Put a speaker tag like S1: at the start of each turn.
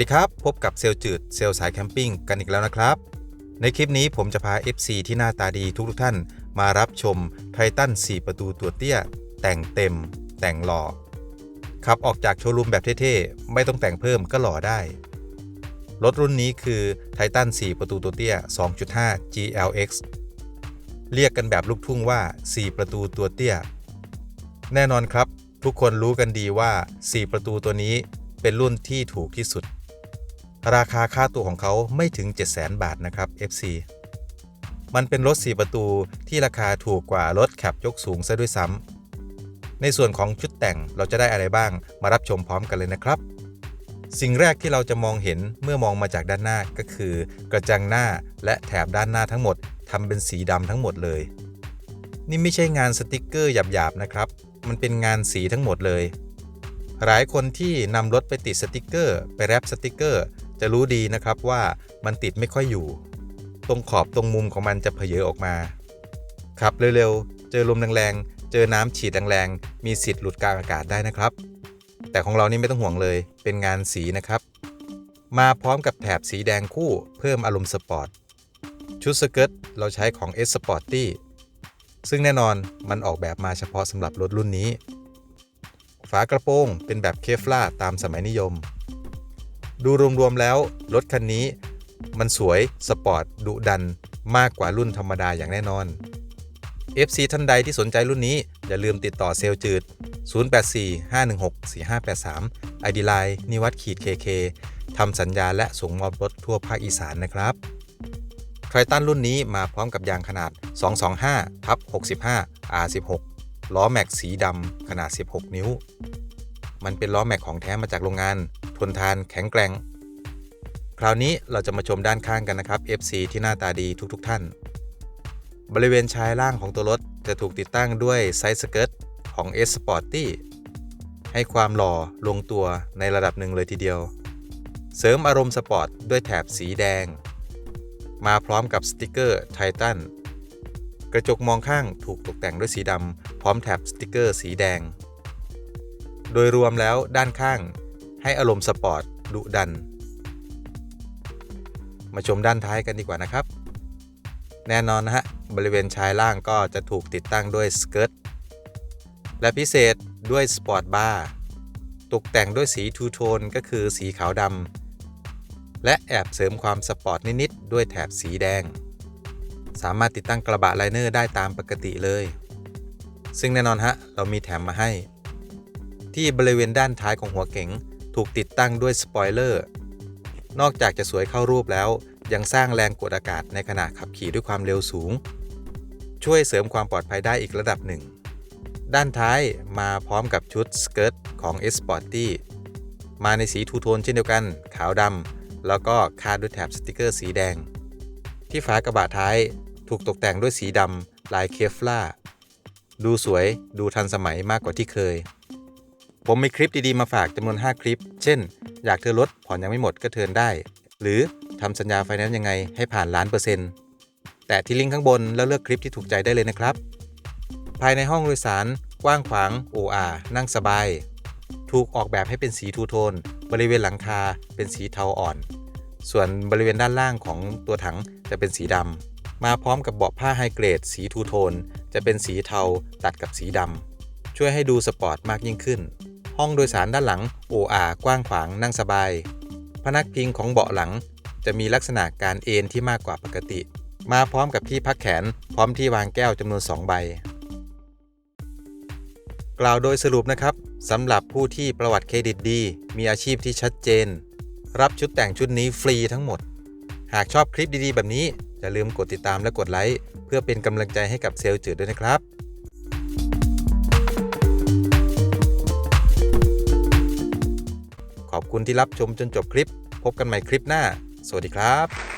S1: วัสดีครับ พบกับเซลจืดเซลสายแคมปิ้งกันอีกแล้วนะครับ ในคลิปนี้ผมจะพา FC ที่หน้าตาดีทุกๆท่าน มารับชมไททัน4 ประตูตัวเตี้ย แต่งเต็ม แต่งหล่อขับออกจากโชว์รูมแบบเท่ๆ ไม่ต้องแต่งเพิ่มก็หล่อได้ รถรุ่นนี้คือไททัน4 ประตูตัวเตี้ย 2.5 GLX เรียกกันแบบลูกทุ่งว่า 4 ประตูตัวเตี้ย แน่นอนครับ ทุกคนรู้กันดีว่า 4 ประตูตัวนี้เป็นรุ่นที่ถูกที่สุด ราคาค่าตัวของเขาไม่ถึง 700,000 บาทนะครับ FC มันเป็นรถ 4 ประตูที่ราคาถูกกว่ารถแคปยกสูงซะด้วยซ้ำ ในส่วนของชุดแต่งเราจะได้อะไรบ้างมารับชมพร้อมกันเลยนะครับ สิ่งแรกที่เราจะมองเห็นเมื่อมองมาจากด้านหน้าก็คือ กระจังหน้าและแถบด้านหน้าทั้งหมดทำเป็นสีดำทั้งหมดเลย นี่ไม่ใช่งานสติกเกอร์หยาบๆนะครับ มันเป็นงานสีทั้งหมดเลย หลายคนที่นำรถไปติดสติกเกอร์ ไปแรปสติกเกอร์ จะรู้ดีนะครับว่ามันติดไม่ค่อยอยู่ ตรงขอบตรงมุมของมันจะเพเยออกมา ขับเร็วๆ เจอลมแรงๆ เจอน้ำฉีดแรงๆ มีสิทธิ์หลุดกลางอากาศได้นะครับ แต่ของเรานี่ไม่ต้องห่วงเลย เป็นงานสีนะครับ มาพร้อมกับแถบสีแดงคู่เพิ่มอารมณ์สปอร์ต ชุดสเกิร์ตเราใช้ของ S Sporty ซึ่งแน่นอนมันออกแบบมาเฉพาะสำหรับรถรุ่นนี้ ฝากระโปรงเป็นแบบเคฟล่าตามสมัยนิยม ดูรวมๆแล้ว รถคันนี้ มันสวยสปอร์ตดุดันมากกว่ารุ่นธรรมดาอย่างแน่นอน FC ท่านใดที่สนใจรุ่นนี้ อย่าลืมติดต่อเซลจืด 0845164583 ID Line นิวัตขีด KK ทำสัญญาและส่งมอบรถทั่วภาคอีสานนะครับไทตันรุ่นนี้มาพร้อมกับยางขนาด 225ทับ65 R16 ล้อแม็กสีดำขนาด 16 นิ้ว มันเป็นล้อแม็กของแท้มาจากโรงงาน ทนทานแข็งแกร่ง คราวนี้เราจะมาชมด้านข้างกันนะครับ FC ที่หน้าตาดีทุกๆทท่าน บริเวณชายล่างของตัวรถจะถูกติดตั้งด้วยไซส์สเกิร์ตของ S Sporty ให้ความหล่อลงตัวในระดับหนึ่งเลยทีเดียว เสริมอารมณ์สปอร์ตด้วยแถบสีแดง มาพร้อมกับสติกเกอร์ไททันกระจกมองข้างถูกตกแต่งด้วยสีดำพร้อมแถบสติกเกอร์สีแดง โดยรวมแล้วด้านข้างให้อารมณ์สปอร์ตดุดัน มาชมด้านท้ายกันดีกว่านะครับ แน่นอนนะฮะ บริเวณชายล่างก็จะถูกติดตั้งด้วยสเกิร์ตและพิเศษด้วยสปอร์ตบาร์ตกแต่งด้วยสีทูโทนก็คือสีขาวดำและแอบเสริมความสปอร์ตนิดๆด้วยแถบสีแดง สามารถติดตั้งกระบะไลเนอร์ได้ตามปกติเลย ซึ่งแน่นอนฮะ เรามีแถมมาให้ ที่บริเวณด้านท้ายของหัวเก๋งถูกติดตั้งด้วยสปอยเลอร์ นอกจากจะสวยเข้ารูปแล้ว ยังสร้างแรงกดอากาศในขณะขับขี่ด้วยความเร็วสูง ช่วยเสริมความปลอดภัยได้อีกระดับหนึ่ง ด้านท้ายมาพร้อมกับชุดสเกิร์ตของ S p o r t y มาในสีทูโทนเช่นเดียวกัน ขาวดำแล้วก็คาดด้วยแถบสติกเกอร์สีแดง ที่ฝากระบะท้ายถูกตกแต่งด้วยสีดำลายเคฟล่าดูสวยดูทันสมัยมากกว่าที่เคย ผมมีคลิปดีๆมาฝากจำนวน 5 คลิป เช่น อยากเธอรถผ่อนยังไม่หมดก็เทิร์นได้ หรือทำสัญญาไฟแนนซ์ยังไงให้ผ่านล้านเปอร์เซ็นต์แต่ที่ลิงก์ข้างบนแล้วเลือกคลิปที่ถูกใจได้เลยนะครับ ภายในห้องโดยสารกว้างขวาง OR นั่งสบาย ถูกออกแบบให้เป็นสีทูโทน บริเวณหลังคาเป็นสีเทาอ่อน ส่วนบริเวณด้านล่างของตัวถังจะเป็นสีดำมาพร้อมกับเบาะผ้าไฮเกรด สีทูโทน จะเป็นสีเทาตัดกับสีดำช่วยให้ดูสปอร์ตมากยิ่งขึ้น ห้องโดยสารด้านหลัง OR กว้างขวางนั่งสบาย พนักพิงของเบาะหลัง จะมีลักษณะการเอนที่มากกว่าปกติ มาพร้อมกับที่พักแขนพร้อมที่วางแก้วจำนวน 2 ใบ กล่าวโดยสรุปนะครับสำหรับผู้ที่ประวัติเครดิตดี มีอาชีพที่ชัดเจน รับชุดแต่งชุดนี้ฟรีทั้งหมด หากชอบคลิปดีๆ แบบนี้อย่าลืมกดติดตามและกดไลค์เพื่อเป็นกำลังใจให้กับเซลล์จืดด้วยนะครับ คุณที่รับชมจนจบคลิป พบกันใหม่คลิปหน้า สวัสดีครับ